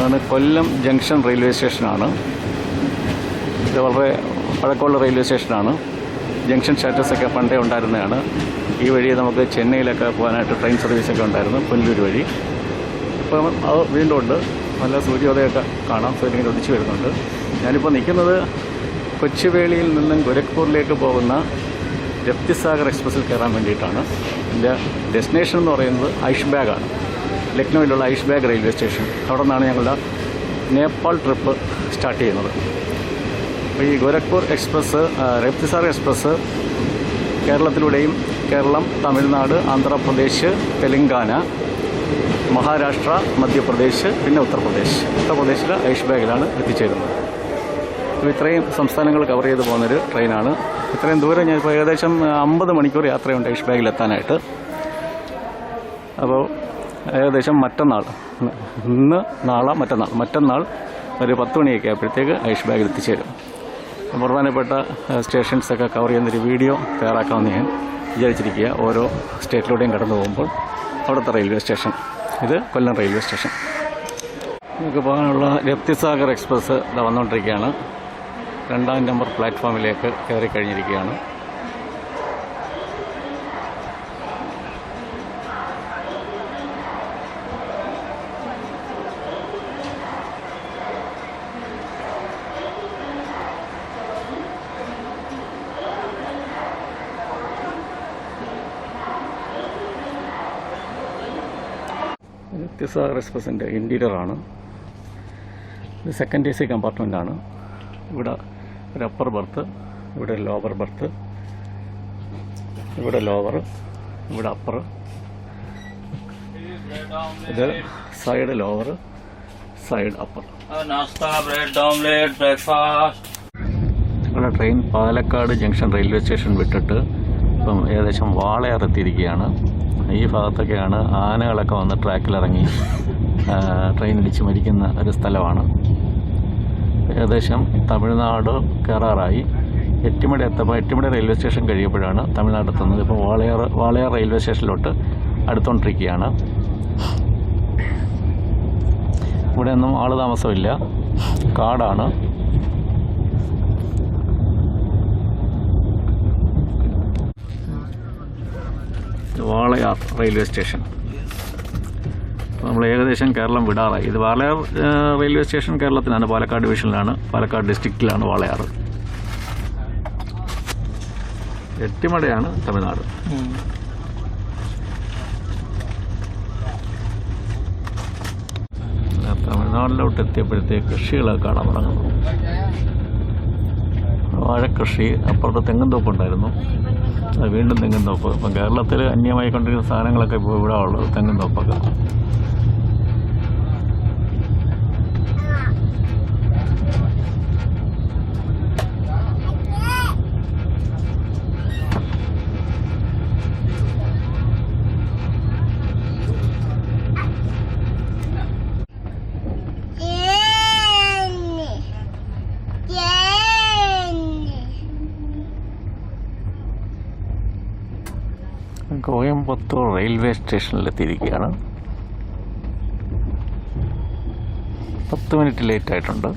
ഇതാണ് കൊല്ലം junction railway സ്റ്റേഷനാണ്. ഇത് വളരെ പഴക്കമുള്ള റെയിൽവേ സ്റ്റേഷനാണ്. ജംഗ്ഷൻ സ്റ്റാറ്റസ് ഒക്കെ പണ്ടേ ഉണ്ടായിരുന്നതാണ്. ഈ വഴി നമുക്ക് ചെന്നൈയിലൊക്കെ പോകാനായിട്ട് ട്രെയിൻ സർവീസൊക്കെ ഉണ്ടായിരുന്നു പുനലൂർ വഴി. ഇപ്പം അത് വീണ്ടും ഉണ്ട്. നല്ല സൂര്യോദയമൊക്കെ കാണാം സൂര്യൻ ഉദിച്ചു വരുന്നുണ്ട്. ഞാനിപ്പോൾ നിൽക്കുന്നത് കൊച്ചുവേളിയിൽ നിന്നും ഗോരഖ്പൂരിലേക്ക് പോകുന്ന രപ്തിസാഗർ എക്സ്പ്രസ്സിൽ കയറാൻ വേണ്ടിയിട്ടാണ്. എന്റെ ഡെസ്റ്റിനേഷൻ എന്ന് പറയുന്നത് ഐഷ്ബാഗാണ് ലക്നൗവിലുള്ള ഐഷ്ബാഗ് റെയിൽവേ സ്റ്റേഷൻ. അവിടെ നിന്നാണ് ഞങ്ങളുടെ നേപ്പാൾ ട്രിപ്പ് സ്റ്റാർട്ട് ചെയ്യുന്നത്. അപ്പോൾ ഈ ഗോരഖ്പൂർ എക്സ്പ്രസ് രപ്തിസാർ എക്സ്പ്രസ് കേരളത്തിലൂടെയും കേരളം തമിഴ്നാട് ആന്ധ്രാപ്രദേശ് തെലങ്കാന മഹാരാഷ്ട്ര മധ്യപ്രദേശ് പിന്നെ ഉത്തർപ്രദേശ്. ഉത്തർപ്രദേശിലെ ഐഷ്ബാഗിലാണ് എത്തിച്ചേരുന്നത്. അപ്പോൾ ഇത്രയും സംസ്ഥാനങ്ങൾ കവർ ചെയ്ത് പോകുന്നൊരു ട്രെയിനാണ്. ഇത്രയും ദൂരം ഞാൻ ഇപ്പോൾ ഏകദേശം അമ്പത് മണിക്കൂർ യാത്രയുണ്ട് ഐഷ്ബാഗിൽ എത്താനായിട്ട് അപ്പോൾ ഏകദേശം മറ്റന്നാൾ. ഇന്ന് നാളെ മറ്റന്നാൾ. മറ്റന്നാൾ ഒരു പത്ത് മണിയൊക്കെ ആയപ്പോഴത്തേക്ക് ഐഷ് ബാഗിൽ എത്തിച്ചേരും. പ്രധാനപ്പെട്ട സ്റ്റേഷൻസൊക്കെ കവർ ചെയ്യുന്നൊരു വീഡിയോ തയ്യാറാക്കാമെന്ന് ഞാൻ വിചാരിച്ചിരിക്കുക. ഓരോ സ്റ്റേറ്റിലൂടെയും കടന്നു പോകുമ്പോൾ അവിടുത്തെ റെയിൽവേ സ്റ്റേഷൻ. ഇത് കൊല്ലം റെയിൽവേ സ്റ്റേഷൻ. നമുക്ക് പോകാനുള്ള രപ്തിസാഗർ എക്സ്പ്രസ് വന്നുകൊണ്ടിരിക്കുകയാണ്. രണ്ടാം നമ്പർ പ്ലാറ്റ്ഫോമിലേക്ക് കയറി കഴിഞ്ഞിരിക്കുകയാണ് ദിസ് ആർ എക്സ്പ്രസിന്റെ ഇന്റീരിയറാണ് ഇത് സെക്കൻഡ് എ സി കമ്പാർട്ട്മെന്റാണ് ഇവിടെ ഒരു അപ്പർ ബർത്ത് ഇവിടെ ലോവർ ബർത്ത് ഇവിടെ ലോവർ ഇവിടെ അപ്പർ ഇത് സൈഡ് ലോവർ സൈഡ് അപ്പർ ഇവിടെ train Palakkad junction railway station വിട്ടിട്ട് ഇപ്പം ഏകദേശം വാളയാർ എത്തിയിരിക്കുകയാണ്. ഈ ഭാഗത്തൊക്കെയാണ് ആനകളൊക്കെ വന്ന് ട്രാക്കിലിറങ്ങി ട്രെയിൻ ഇടിച്ച് മരിക്കുന്ന ഒരു സ്ഥലമാണ്. ഏകദേശം തമിഴ്നാട് കയറാറായി എട്ടിമട എത്തപ്പോൾ എട്ടിമട റെയിൽവേ സ്റ്റേഷൻ കഴിയുമ്പോഴാണ് തമിഴ്നാട് എത്തുന്നത്. ഇപ്പോൾ വാളയാർ വാളയാർ റെയിൽവേ സ്റ്റേഷനിലോട്ട് അടുത്തുകൊണ്ടിരിക്കുകയാണ് ഇവിടെ ഒന്നും ആൾ താമസമില്ല. കാടാണ്. Walayar railway station. നമ്മൾ ഏകദേശം കേരളം വിടാറായി. ഇത് വാളയാർ റെയിൽവേ സ്റ്റേഷൻ കേരളത്തിലാണ് പാലക്കാട് ഡിവിഷനിലാണ് പാലക്കാട് ഡിസ്ട്രിക്റ്റിലാണ് വാളയാർ. എട്ടിമടയാണ് തമിഴ്നാട്. തമിഴ്നാട്ടിലോട്ട് എത്തിയപ്പോഴത്തേക്ക് കൃഷികളൊക്കെ കാണാൻ തുടങ്ങുന്നു. വാഴക്കൃഷി അപ്പുറത്ത് തെങ്ങും തോപ്പുണ്ടായിരുന്നു. വീണ്ടും തെങ്ങും തോപ്പ്. ഇപ്പം കേരളത്തിൽ അന്യമായി കൊണ്ടിരിക്കുന്ന സാധനങ്ങളൊക്കെ ഇപ്പോൾ ഇവിടെ ഉള്ളത് തെങ്ങും തോപ്പൊക്കെ. കോയമ്പത്തൂർ റെയിൽവേ സ്റ്റേഷനിലെത്തിയിരിക്കുകയാണ് പത്ത് മിനിറ്റ് ലേറ്റ് ആയിട്ടുണ്ട്.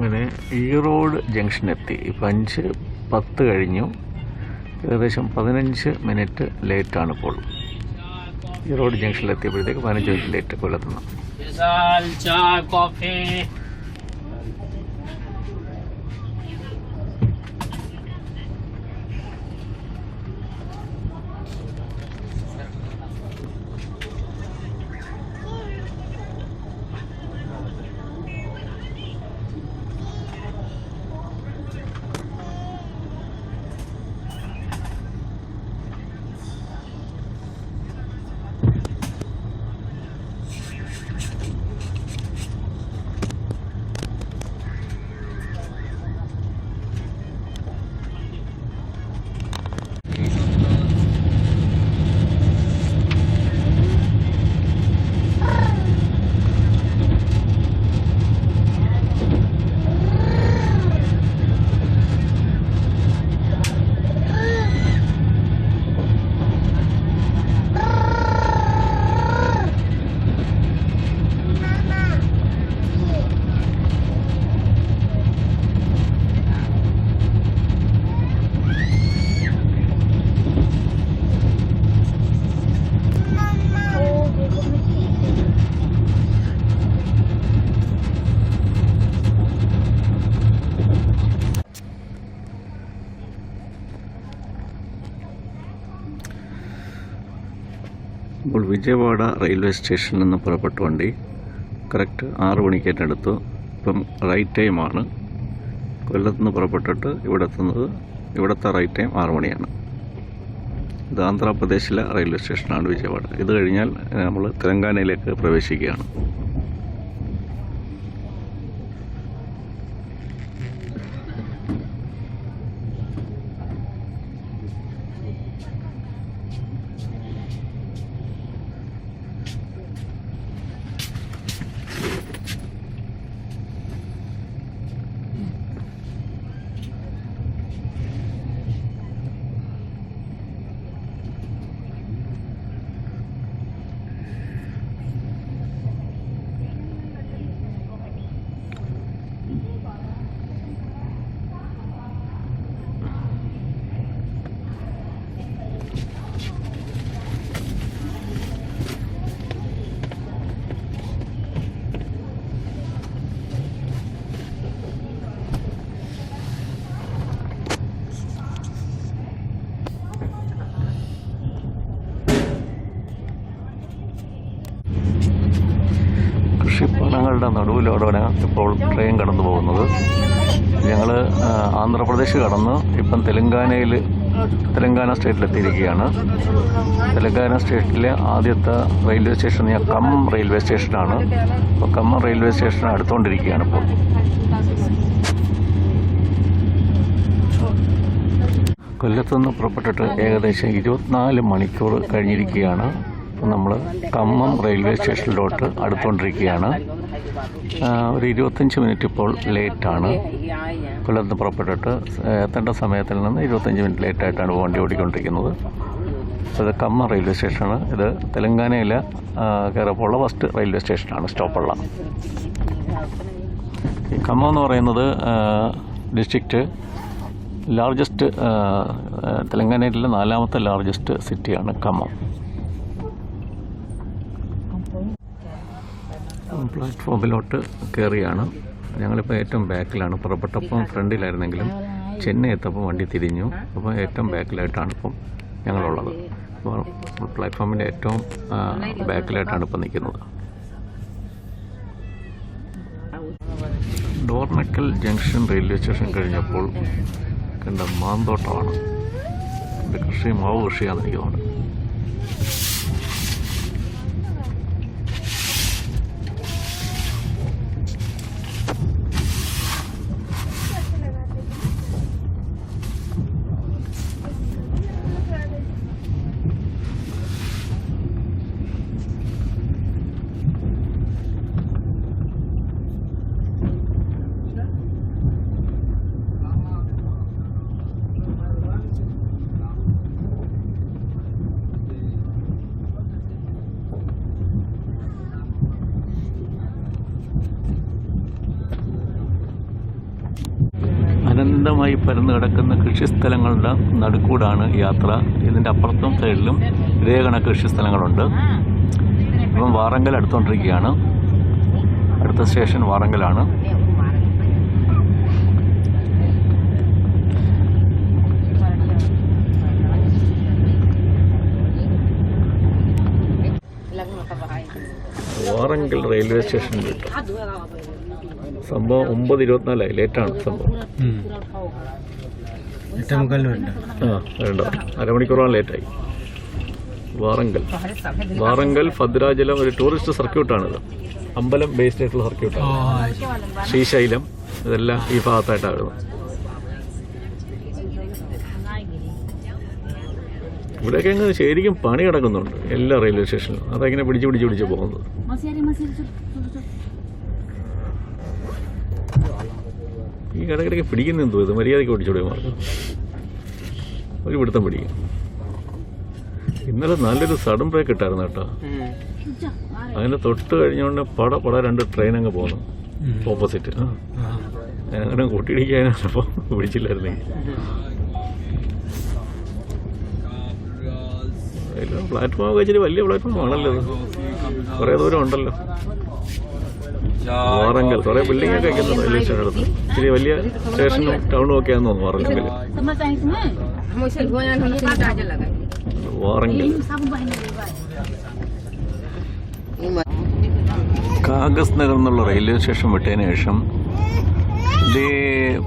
അങ്ങനെ ഈറോഡ് ജംഗ്ഷനെത്തി. ഇപ്പം അഞ്ച് പത്ത് കഴിഞ്ഞു. ഏകദേശം പതിനഞ്ച് മിനിറ്റ് ലേറ്റാണ് ഇപ്പോൾ. ഈറോഡ് ജംഗ്ഷനിലെത്തിയപ്പോഴത്തേക്ക് പതിനഞ്ച് മിനിറ്റ് ലേറ്റ് കൊല്ലത്തുനിന്ന്. വിജയവാഡ റെയിൽവേ സ്റ്റേഷനിൽ നിന്ന് പുറപ്പെട്ട വണ്ടി കറക്റ്റ് ആറ് മണിക്കേറ്റെടുത്തു. ഇപ്പം റൈറ്റ് ടൈമാണ് കൊല്ലത്ത് നിന്ന് പുറപ്പെട്ടിട്ട് ഇവിടെ എത്തുന്നത് ഇവിടുത്തെ റൈറ്റ് ടൈം ആറ് മണിയാണ്. ഇത് ആന്ധ്രാപ്രദേശിലെ റെയിൽവേ സ്റ്റേഷനാണ് വിജയവാഡ. ഇത് കഴിഞ്ഞാൽ നമ്മൾ തെലങ്കാനയിലേക്ക് പ്രവേശിക്കുകയാണ്. നടുവിലൂടെയാണ് ഇപ്പോൾ ട്രെയിൻ കടന്നു പോകുന്നത്. ഞങ്ങൾ ആന്ധ്രാപ്രദേശ് കടന്ന് ഇപ്പം തെലങ്കാനയിൽ തെലങ്കാന സ്റ്റേറ്റിലെത്തിയിരിക്കുകയാണ്. തെലങ്കാന സ്റ്റേറ്റിലെ ആദ്യത്തെ റെയിൽവേ സ്റ്റേഷൻ കം റെയിൽവേ സ്റ്റേഷനാണ്. അപ്പോൾ കം റെയിൽവേ സ്റ്റേഷൻ അടുത്തുകൊണ്ടിരിക്കുകയാണ് ഇപ്പോൾ. കൊല്ലത്തുനിന്ന് പുറപ്പെട്ടിട്ട് ഏകദേശം ഇരുപത്തിനാല് മണിക്കൂർ കഴിഞ്ഞിരിക്കുകയാണ്. നമ്മൾ കമ്മം റെയിൽവേ സ്റ്റേഷനിലോട്ട് അടുത്തുകൊണ്ടിരിക്കുകയാണ്. ഒരു ഇരുപത്തഞ്ച് മിനിറ്റ് ഇപ്പോൾ ലേറ്റാണ്. നിന്ന് പുറപ്പെട്ടിട്ട് എത്തേണ്ട സമയത്തിൽ നിന്ന് ഇരുപത്തഞ്ച് മിനിറ്റ് ലേറ്റായിട്ടാണ് വണ്ടി ഓടിക്കൊണ്ടിരിക്കുന്നത്. ഇത് കമ്മം റെയിൽവേ സ്റ്റേഷനാണ്. ഇത് തെലങ്കാനയിലെ കയറപ്പോഴുള്ള ഫസ്റ്റ് റെയിൽവേ സ്റ്റേഷനാണ് സ്റ്റോപ്പുള്ള. ഈ കമ്മ എന്ന് പറയുന്നത് ഡിസ്ട്രിക്റ്റ് ലാർജസ്റ്റ് തെലങ്കാനയിലെ നാലാമത്തെ ലാർജസ്റ്റ് സിറ്റിയാണ് ഖമ്മം പ്ലാറ്റ്ഫോമിലോട്ട് കയറിയാണ് ഞങ്ങളിപ്പോൾ ഏറ്റവും ബാക്കിലാണ്. പുറപ്പെട്ടപ്പം ഫ്രണ്ടിലായിരുന്നെങ്കിലും ചെന്നൈ എത്തപ്പോൾ വണ്ടി തിരിഞ്ഞു. അപ്പോൾ ഏറ്റവും ബാക്കിലായിട്ടാണ് ഇപ്പം ഞങ്ങളുള്ളത്. അപ്പോൾ പ്ലാറ്റ്ഫോമിന്റെ ഏറ്റവും ബാക്കിലായിട്ടാണ് ഇപ്പം നിൽക്കുന്നത്. ഡോർണക്കൽ ജംഗ്ഷൻ റെയിൽവേ സ്റ്റേഷൻ കഴിഞ്ഞപ്പോൾ കണ്ട മാന്തോട്ടമാണ്. കൃഷി മാവ് കൃഷിയാണെന്ന് എനിക്ക് തോന്നുന്നത് അനന്തമായി പരന്നു കിടക്കുന്ന കൃഷിസ്ഥലങ്ങളുടെ നടുക്കൂടാണ് യാത്ര. ഇതിന്റെ അപ്പുറത്തും സൈഡിലും ഇതേ കണക്ക് കൃഷിസ്ഥലങ്ങളുണ്ട്. ഇപ്പം വാറങ്കൽ അടുത്തുകൊണ്ടിരിക്കുകയാണ് അടുത്ത സ്റ്റേഷൻ വാറങ്കലാണ്. വാറങ്കൽ റെയിൽവേ സ്റ്റേഷൻ കിട്ടും. സംഭവം ഒമ്പത് ഇരുപത്തിനാലായി ലേറ്റാണ് സംഭവം. ആ വേണ്ട. അരമണിക്കൂറോളം ലേറ്റായി. വാറങ്കൽ. വാറങ്കൽ ഭദ്രാചലം ഒരു ടൂറിസ്റ്റ് സർക്യൂട്ടാണിത്. അമ്പലം ബേസ്ഡ് ആയിട്ടുള്ള സർക്യൂട്ടാണ്. ശ്രീശൈലം ഇതെല്ലാം ഈ ഭാഗത്തായിട്ടാണ് വരുന്നത് ഇവിടെയൊക്കെ അങ്ങ് ശരിക്കും പണി കിടക്കുന്നുണ്ട് എല്ലാ റെയിൽവേ സ്റ്റേഷനിലും. അതെങ്ങനെ പിടിച്ച് പിടിച്ച് പിടിച്ച് പോകുന്നത്. ഇടയ്ക്കിടയ്ക്ക് പിടിക്കുന്ന എന്തോ ഇത്? മര്യാദയ്ക്ക് ഓടിച്ചോടെ മാർഗം ഒരു പിടുത്തം പിടിക്കും. ഇന്നലെ നല്ലൊരു സഡൻ ബ്രേക്ക് ഇട്ടായിരുന്നു കേട്ടോ. അങ്ങനെ തൊട്ട് കഴിഞ്ഞോണ്ട് പട പട രണ്ട് ട്രെയിൻ അങ്ങ് പോന്നു. ഓപ്പോസിറ്റ് അങ്ങനെ കൂട്ടിയിടിക്കാനാണ് കൂട്ടിയിടിക്കാനപ്പോൾ പിടിച്ചില്ലായിരുന്നെങ്കിൽ പ്ലാറ്റ്ഫോം ഒക്കെ ഇച്ചിരി വലിയ പ്ലാറ്റ്ഫോം ആണല്ലോ കുറെ ദൂരം ഉണ്ടല്ലോ. വാറങ്കൽ കുറേ ബിൽഡിംഗ് ഒക്കെ വയ്ക്കുന്നു റെയിൽവേ സ്റ്റേഷൻ അടുത്ത് ഇച്ചിരി വലിയ സ്റ്റേഷനും ടൗണും ഒക്കെ ആണെന്ന് തോന്നുന്നു വാറങ്കൽ വാറങ്കൽ കാഗസ് നഗർ എന്നുള്ള റെയിൽവേ സ്റ്റേഷൻ വിട്ടതിന് ശേഷം ഇതേ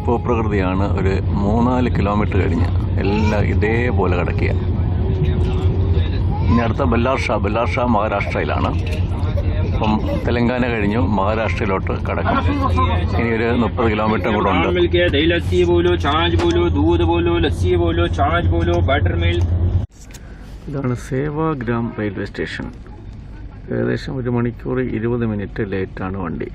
ഭൂപ്രകൃതിയാണ് ഒരു മൂന്നാൽ കിലോമീറ്റർ കഴിഞ്ഞ് എല്ലാം ഇതേപോലെ കിടക്കുക ഇനി അടുത്ത ബല്ലാർഷ ബല്ലാർഷ മഹാരാഷ്ട്രയിലാണ്. ഇപ്പം തെലങ്കാന കഴിഞ്ഞു മഹാരാഷ്ട്രയിലോട്ട് കടക്കും. ഇനി ഒരു മുപ്പത് കിലോമീറ്റർ കൂടെ ഉണ്ട്. ഇതാണ് സേവാഗ്രാം റെയിൽവേ സ്റ്റേഷൻ. ഏകദേശം ഒരു മണിക്കൂർ ഇരുപത് മിനിറ്റ് ലേറ്റാണ് വണ്ടി.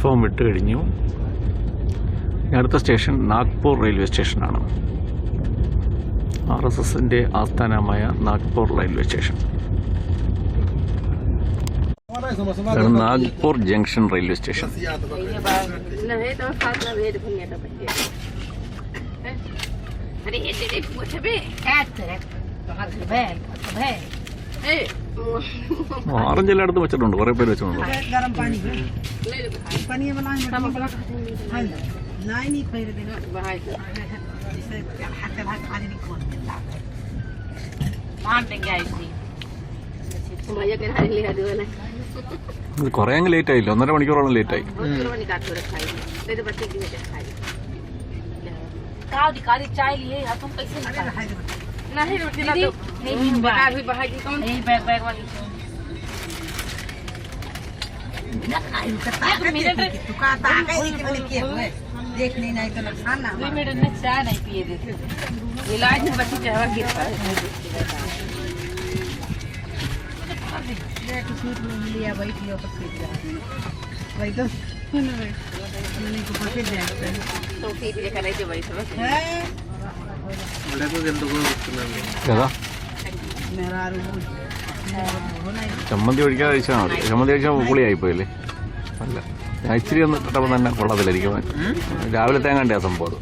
പ്ലാറ്റ്ഫോം വിട്ട് കഴിഞ്ഞു. അടുത്ത സ്റ്റേഷൻ നാഗ്പൂർ റെയിൽവേ സ്റ്റേഷനാണ്. ആർ എസ് എസിന്റെ ആസ്ഥാനമായ Nagpur railway station. Nagpur junction railway station. അരെ ഓറഞ്ച് അടുത്ത് വെച്ചിട്ടുണ്ട്. കുറെ പേര് വെച്ചിട്ടുണ്ട്. കൊറേ അങ്ങ് ലേറ്റ് ആയില്ല? ഒന്നര മണിക്കൂറോളം ലേറ്റ് ആയി. കാവി ചായ नहीं रोटी ना तो। बता भी बाहर की कौन? यही बैग बैग वाली देख नहीं नहीं तो नुकसान ना मिनट ने चाय नहीं पिए देते इलाज में बच्ची चाय गिरता है किसी में लिया बैठ लिया तो फिर वही तो। मैंने को पकड़ जाए तो ठीक है कराई के बैठ। है? ചമ്മന്തി ഒഴിക്കാൻ കഴിച്ചാൽ മതി. ചമ്മന്തി കഴിച്ചാൽ പുളിയായി പോയില്ലേ അല്ല. ഞാൻ ഇച്ചിരി ഒന്ന് കിട്ടുമ്പോൾ തന്നെ കൊള്ളത്തില്ലായിരിക്കും രാവിലെ തേങ്ങണ്ടേ ആ സംഭവം അത്.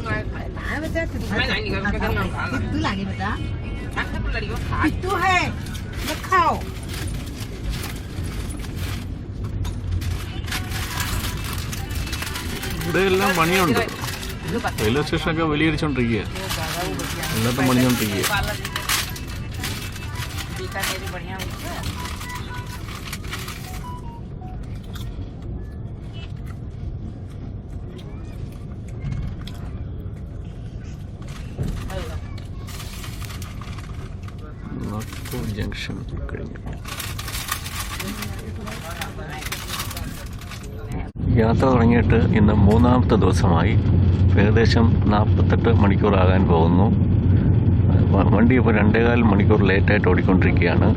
है मेरी सुबह बाय बाय कि तुम लिए खाए खाए हेलो ले जी कर नहीं तो नहीं ओ भाई आज नहीं खाए दिया मुझे तो चाहे खाए खाए बेटा मैं नहीं निकाल के करना खा कितू लागे बेटा आखिर में लड़ियो खा कितू है ये खाओ ഇവിടെ എല്ലാം പണിയുണ്ട് റെയിൽവേ സ്റ്റേഷനൊക്കെ വെളിയടിച്ചോണ്ടിരിക്കുക എല്ലാത്തും പണിഞ്ഞോണ്ടിരിക്കുക വർഷം കഴിഞ്ഞു യാത്ര തുടങ്ങിയിട്ട് ഇന്ന് മൂന്നാമത്തെ ദിവസമായി. ഏകദേശം നാൽപ്പത്തെട്ട് മണിക്കൂറാകാൻ പോകുന്നു. വണ്ടി ഇപ്പോൾ രണ്ടേകാൽ മണിക്കൂർ ലേറ്റായിട്ട് ഓടിക്കൊണ്ടിരിക്കുകയാണ്.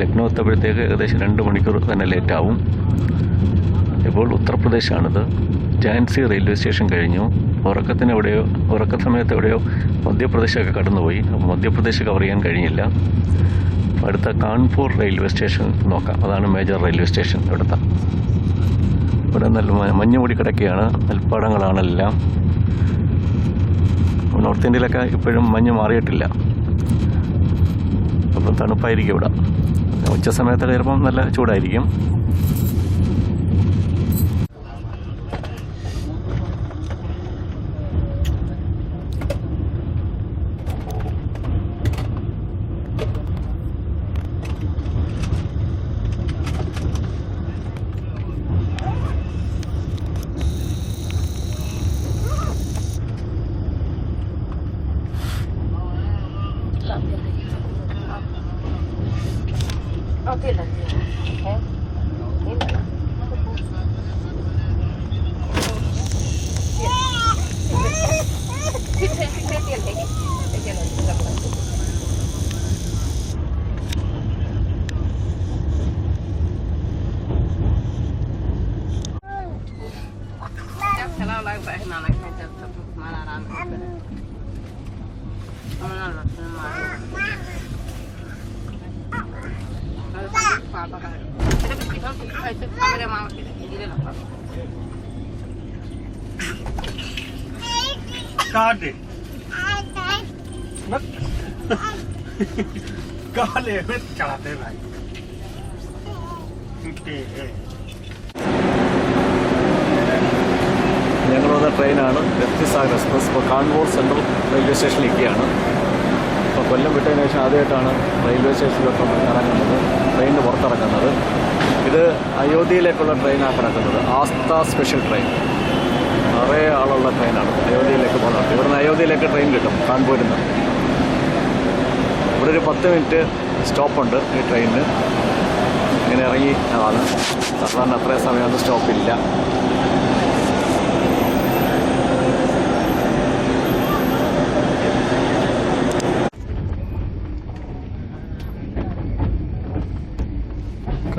ലക്നൗ എത്തപ്പോഴത്തേക്ക് ഏകദേശം രണ്ട് മണിക്കൂർ തന്നെ ലേറ്റാവും. ഇപ്പോൾ ഉത്തർപ്രദേശാണിത്. ജാൻസി റെയിൽവേ സ്റ്റേഷൻ കഴിഞ്ഞു. ഉറക്കത്തിന് എവിടെയോ ഉറക്ക സമയത്ത് എവിടെയോ മധ്യപ്രദേശൊക്കെ കടന്നുപോയി. മധ്യപ്രദേശ് കവർ ചെയ്യാൻ കഴിഞ്ഞില്ല. അടുത്ത കാൺപൂർ റെയിൽവേ സ്റ്റേഷൻ നോക്കാം. അതാണ് മേജർ റെയിൽവേ സ്റ്റേഷൻ ഇവിടുത്തെ. ഇവിടെ നല്ല മഞ്ഞ് മൂടി കിടക്കുകയാണ്. നെൽപ്പാടങ്ങളാണെല്ലാം. നോർത്ത് ഇന്ത്യയിലൊക്കെ ഇപ്പോഴും മഞ്ഞ് മാറിയിട്ടില്ല. അപ്പം തണുപ്പായിരിക്കും ഇവിടെ. ഉച്ച സമയത്ത് കയറുമ്പം നല്ല ചൂടായിരിക്കും. отеля. കാട്ട് കാലേ ചാടേ ഭായി ഞങ്ങൾ വന്ന ട്രെയിനാണ്. രക്തിസാഗർ എക്സ്പ്രസ് ഇപ്പോൾ കാൺവൂർ സെൻട്രൽ റെയിൽവേ സ്റ്റേഷനിലേക്കാണ് കൊല്ലം വിട്ടതിന് ശേഷം ആദ്യമായിട്ടാണ് റെയിൽവേ സ്റ്റേഷനിലൊക്കെ ഇറങ്ങുന്നത്. ട്രെയിനിന് പുറത്തിറങ്ങുന്നത്. ഇത് അയോധ്യയിലേക്കുള്ള ട്രെയിനാണ് കിടക്കുന്നത് ആസ്ഥ സ്പെഷ്യൽ ട്രെയിൻ നിറയെ ആളുള്ള ട്രെയിനാണ്. അയോധ്യയിലേക്ക് പോകുന്നത് ഇവിടുന്ന് അയോധ്യയിലേക്ക് ട്രെയിൻ കിട്ടും. കാൺപൂരിൽ നിന്ന്. ഇവിടെ ഒരു പത്ത് മിനിറ്റ് സ്റ്റോപ്പുണ്ട് ഈ ട്രെയിനിന് ഇങ്ങനെ ഇറങ്ങി ആണ് സാധാരണ അത്രയും സമയമൊന്നും സ്റ്റോപ്പില്ല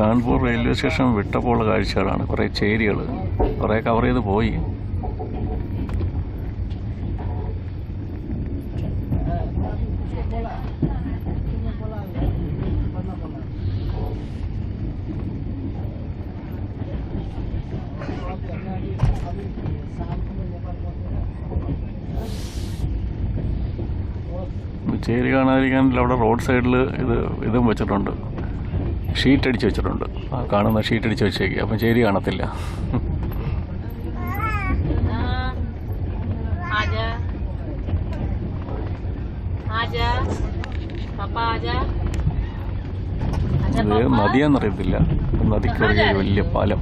കാൺപൂർ റെയിൽവേ സ്റ്റേഷൻ വിട്ടപ്പോൾ കാഴ്ചകളാണ്. കുറേ ചേരികൾ. കുറേ കവർ ചെയ്ത് പോയി. ചേരി കാണാതിരിക്കാൻ അവിടെ റോഡ് സൈഡിൽ ഇത് ഇതും വെച്ചിട്ടുണ്ട്. ഷീറ്റ് അടിച്ച് വെച്ചിട്ടുണ്ട്. ആ കാണുന്ന ഷീറ്റ് അടിച്ച് വെച്ചേക്ക് അപ്പം ചേരി കാണത്തില്ല. ഇത് നദിയാന്നറിയത്തില്ല നദിക്ക് വലിയ പാലം.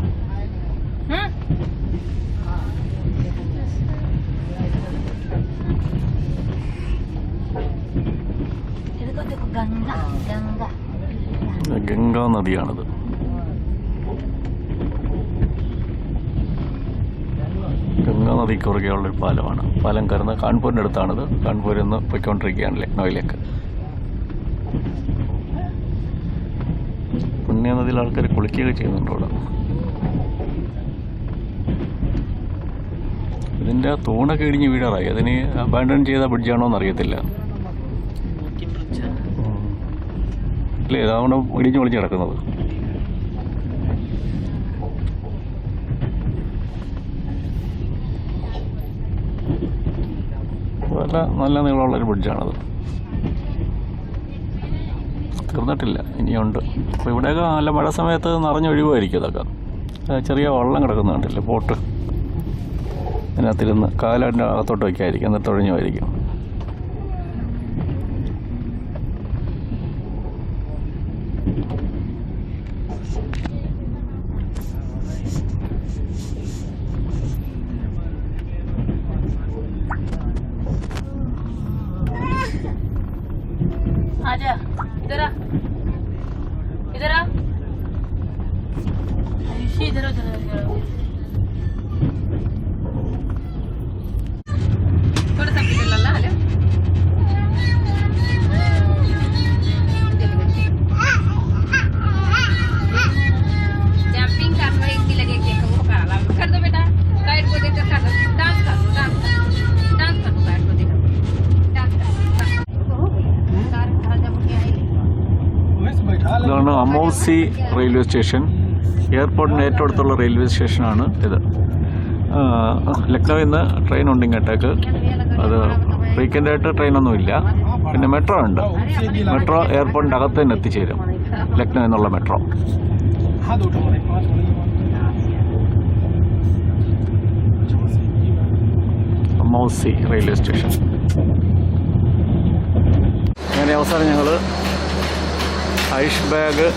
ഗംഗ ഗംഗ. ഗംഗാ നദിയാണിത്. ഗംഗാ നദിക്ക് കുറുകെയുള്ളൊരു പാലമാണ്. പാലം കയറുന്ന കാൺപൂരിന്റെ അടുത്താണിത്. കാൺപൂരിൽ നിന്ന് പൊയ്ക്കൊണ്ടിരിക്കുകയാണ് ലക്നോയിലേക്ക് പുണ്യ നദിയിൽ ആൾക്കാർ കുളിക്കുകയൊക്കെ ചെയ്യുന്നുണ്ട് ഇവിടെ ഇതിന്റെ തൂണൊക്കെ ഇടിഞ്ഞ് വീഴാറായി. അതിന് അബാൻഡൺ ചെയ്ത ബ്രിഡ്ജാണോ എന്നറിയത്തില്ല ഇല്ലേ ഇതാവണം ഇടിഞ്ഞ് പൊളിഞ്ഞ് കിടക്കുന്നത്. നല്ല നല്ല നീളമുള്ളൊരു ബ്രിഡ്ജാണത് തീർന്നിട്ടില്ല ഇനിയുണ്ട്. അപ്പോൾ ഇവിടെയൊക്കെ നല്ല മഴ സമയത്ത് നിറഞ്ഞൊഴിവായിരിക്കും ഇതൊക്കെ. ചെറിയ വെള്ളം കിടക്കുന്നുണ്ടല്ലോ ബോട്ട് അതിനകത്തിരുന്ന് കാലിന്റെ അകത്തോട്ട് വയ്ക്കായിരിക്കും എന്നിട്ട് ഒഴിഞ്ഞുമായിരിക്കും ഝാൻസി റെയിൽവേ സ്റ്റേഷൻ. എയർപോർട്ടിന് ഏറ്റവും അടുത്തുള്ള റെയിൽവേ സ്റ്റേഷനാണ് ഇത്. ലക്നൌവിൽ നിന്ന് ട്രെയിൻ ഉണ്ട് ഇങ്ങോട്ടേക്ക്. അത് ഫ്രീക്വന്റായിട്ട് ട്രെയിനൊന്നുമില്ല. പിന്നെ മെട്രോ ഉണ്ട്. മെട്രോ എയർപോർട്ടിന്റെ അകത്ത് തന്നെ എത്തിച്ചേരും. ലക്നൌ എന്നുള്ള മെട്രോ. മൗസി railway station. അങ്ങനെ അവസാനം ഞങ്ങൾ ഐഷ് ബാഗ്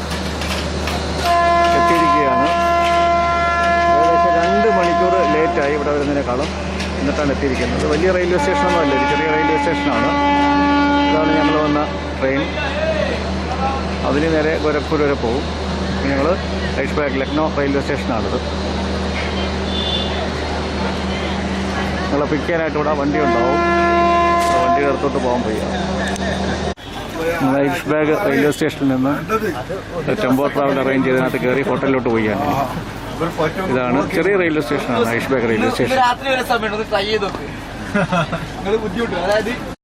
ലേറ്റായി ഇവിടെ വരുന്നതിനേക്കാളും എന്നിട്ടാണ് എത്തിയിരിക്കുന്നത്. വലിയ റെയിൽവേ സ്റ്റേഷനൊന്നും അല്ല ചെറിയ റെയിൽവേ സ്റ്റേഷനാണ്. ഇതാണ് ഞങ്ങൾ വന്ന ട്രെയിൻ. അതിന് നേരെ ഗോരഖ്പൂർ വരെ പോകും. ഞങ്ങൾ ഐഷ് ബാഗ് ലക്നൗ റെയിൽവേ സ്റ്റേഷനാണിത്. നിങ്ങളെ പിക്ക് ചെയ്യാനായിട്ട് ഇവിടെ വണ്ടി ഉണ്ടാവും. വണ്ടിയുടെ അടുത്തോട്ട് പോകാൻ വയ്യ. ഐഷ്ബാഗ് ഐഷ് ബാഗ് റെയിൽവേ സ്റ്റേഷനിൽ നിന്ന് ടെമ്പോ ട്രാവൽ അറേഞ്ച് ചെയ്തതിനകത്ത് കയറി ഹോട്ടലിലോട്ട് പോയാണ് ഇതാണ് ചെറിയ റെയിൽവേ സ്റ്റേഷനാണ് ഐഷ്ബാഗ് റെയിൽവേ സ്റ്റേഷൻ രാത്രി വരെ സമയമുണ്ട് ട്രൈ ചെയ്ത് നോക്ക്. നിങ്ങൾ ബുദ്ധിമുട്ട് അതായത്